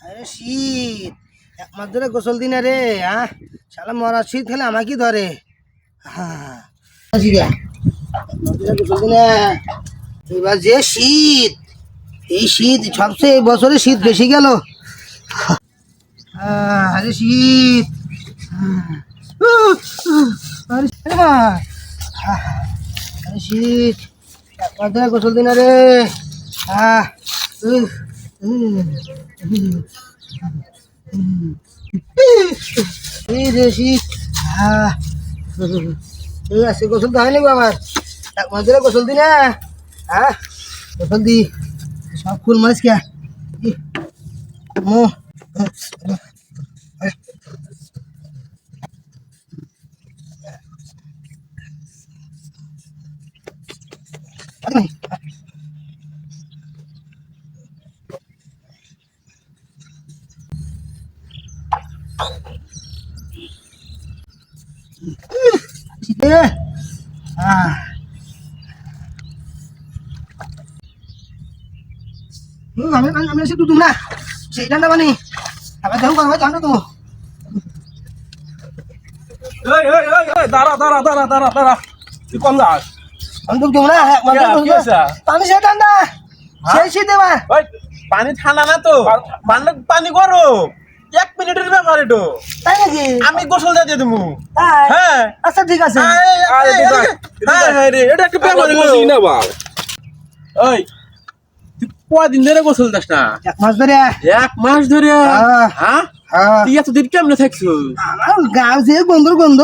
আরে শীত এক মাস ধরে গোসল দিন রে হ্যাঁ শালা মরা শীত খেলে আমাকে ধরে? হ্যাঁ গোসল দিনে এবার যে শীত এই শীত সবচেয়ে এই বছরে শীত বেশি গেল। আরে শীত। আরে শীত। এক মাস ধরে গোসল দিন রে। আহ আজকে গোসল তো হয়নি আমার এক মাস ধরে গোসল দি না হ্যাঁ গোসল দি সব ফুল মাছ কে মো শীতে আহ হুম, আমি আমি আমি এসে দুদুম না সেই ঠান্ডা পানি আবার দেখুন গরম হয় ঠান্ডা তো এই এই এই এই দাঁড়া দাঁড়া দাঁড়া দাঁড়া দাঁড়া তুই কম যাস আমি দুদুম না এক মাস ধরে কি গোসল হয়েছে? পানি সেই ঠান্ডা সেই শীতে বা ওই পানি ঠান্ডা না তো পানি পানি গরম এক মিনিটের ব্যাপার এটো। তাই নাকি? আমি গোসল দিয়ে দেবো হ্যাঁ। আচ্ছা ঠিক আছে। হ্যাঁ, হ্যাঁ রে, এটা একটা ব্যাপার বুঝি না বাল। ওই কদিন ধরে গোসল দাস না? এক মাস ধরে। এক মাস ধরে? হ্যাঁ। হ্যাঁ? তুই এতদিন কেমনে থাকছো গাও যে গন্ধর গন্ধ।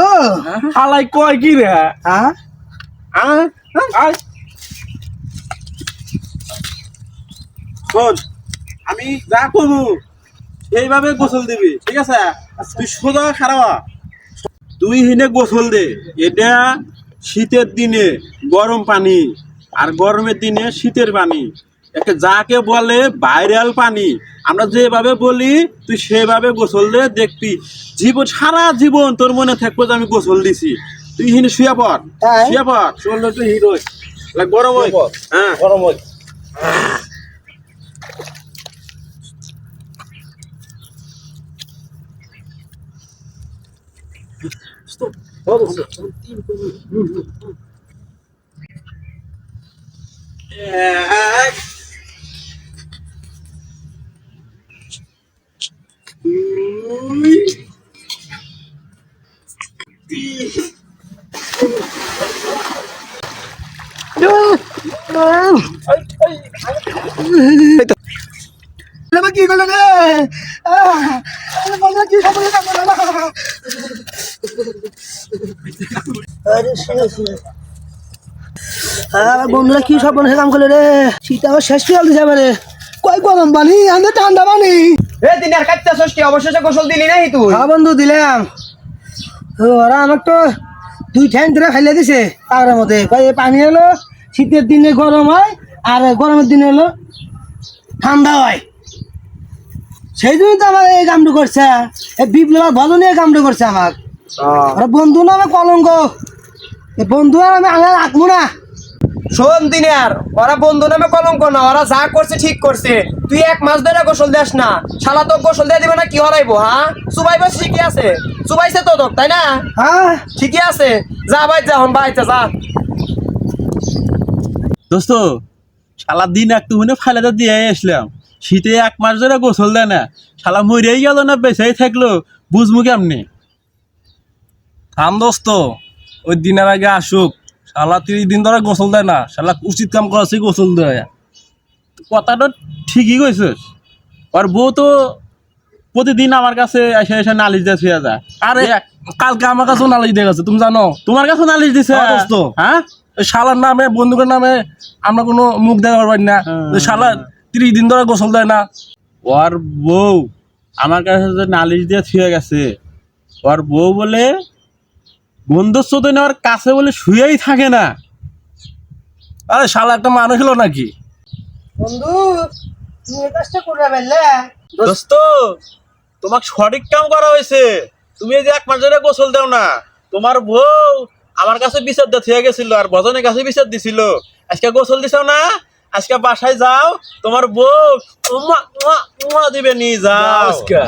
হালাই কয় কি রে? হ্যাঁ। হ্যাঁ আমি যা করব সেইভাবে গোসল দিবি ঠিক আছে? তুই সোজা খারাপ তুই হিনে গোসল দে। এটা শীতের দিনে গরম পানি আর গরমের দিনে শীতের পানি। একে যাকে বলে ভাইরাল পানি আমরা যেভাবে বলি তুই সেভাবে গোসল দে দেখবি। জীবন সারা জীবন তোর মনে থাকব যে আমি গোসল দিছি। তুই হিনে শুয়ে পড় তাই? শুয়ে পড়। শরীরটা একটু হিট হয় লাগ গরম হয়। হ্যাঁ গরম হয় এক দুই এবার কি করল রে? কি খবর বন্ধুরা কি সব মনে কাম করল রে? শীত আমার শেষ করে দিছে এবারে কয় গরম পানি? আমাদের ঠান্ডা পানি। এ দিন আর কাটতে ষষ্ঠী অবশেষে গোসল দিলি নাই তুই? হ্যাঁ বন্ধু দিলাম। ওরা আমার তো দুই ঠ্যাং ধরে ফেলে দিছে তার মধ্যে। পানি হলো শীতের দিনে গরম হয় আর গরমের দিনে হলো ঠান্ডা হয়। সেই জন্য তো আমার এই কামটা করছে। এই বিপ্লব ভালো নিয়ে কামটা করছে আমার ওরা বন্ধু নামে কলঙ্ক। বন্ধু আর আমি আগে রাখব না। শোন দিনার ওরা বন্ধু নামে কলঙ্ক না ওরা যা করছে ঠিক করছে। তুই এক মাস ধরে গোসল দেস না। শালা তো গোসল দিয়ে দিবে না কি হরাইবো হ্যাঁ চুবাইব ঠিকই আছে। চুবাইছে তো তোক তাই না? হ্যাঁ। ঠিকই আছে। যা ভাই যা হন ভাই যা দোস্ত শালা দিন একটু মনে ফাইলাতে দিয়ে আসলাম। শীতে এক মাস ধরে গোসল দেয় না। শালা মরেই গেল না বেঁচেই থাকল। বুঝব কেমনি? থাম দোস্ত ওই দিনের আগে আসুক। শালা তিরিশ দিন ধরে গোসল দেয় না শালা উচিত কাম করেছে গোসল দেয়। কথাটা ঠিকই কইছিস। আর বউ তো প্রতিদিন আমার কাছে এসে এসে নালিশ দিয়ে শুয়ে যায়। আরে কালকে আমার কাছেও নালিশ দিয়ে গেছে তুমি জানো? তোমার কাছে নালিশ দিছে? হ্যাঁ, দোস্ত। হ্যাঁ? শালার নামে বন্ধুকের নামে আমরা কোনো মুখ দেখাতে পারি না। হ্যাঁ। শালা তিরিশ দিন ধরে গোসল দেয় না। ওর বউ আমার কাছে যে নালিশ দিয়ে শুয়ে গেছে। ওর বউ বলে বন্ধুত্ব তো নেওয়ার কাছে বলে শুয়েই থাকে না। আরে শালা একটা মানুষ হলো নাকি? বন্ধু তুমি এই কাজটা করে ফেললে। দোস্ত তোমাকে সঠিক কাম করা হয়েছে। তুমি এই যে এক মাস ধরে গোসল দাও না। তোমার বউ আমার কাছে বিচার দিয়ে গেছিল আর ভজনের কাছে বিচার দিছিল। আজকে গোসল দিছাও না? আজকে বাসায় যাও তোমার বউ দিবে নিয়ে যাও। আজকে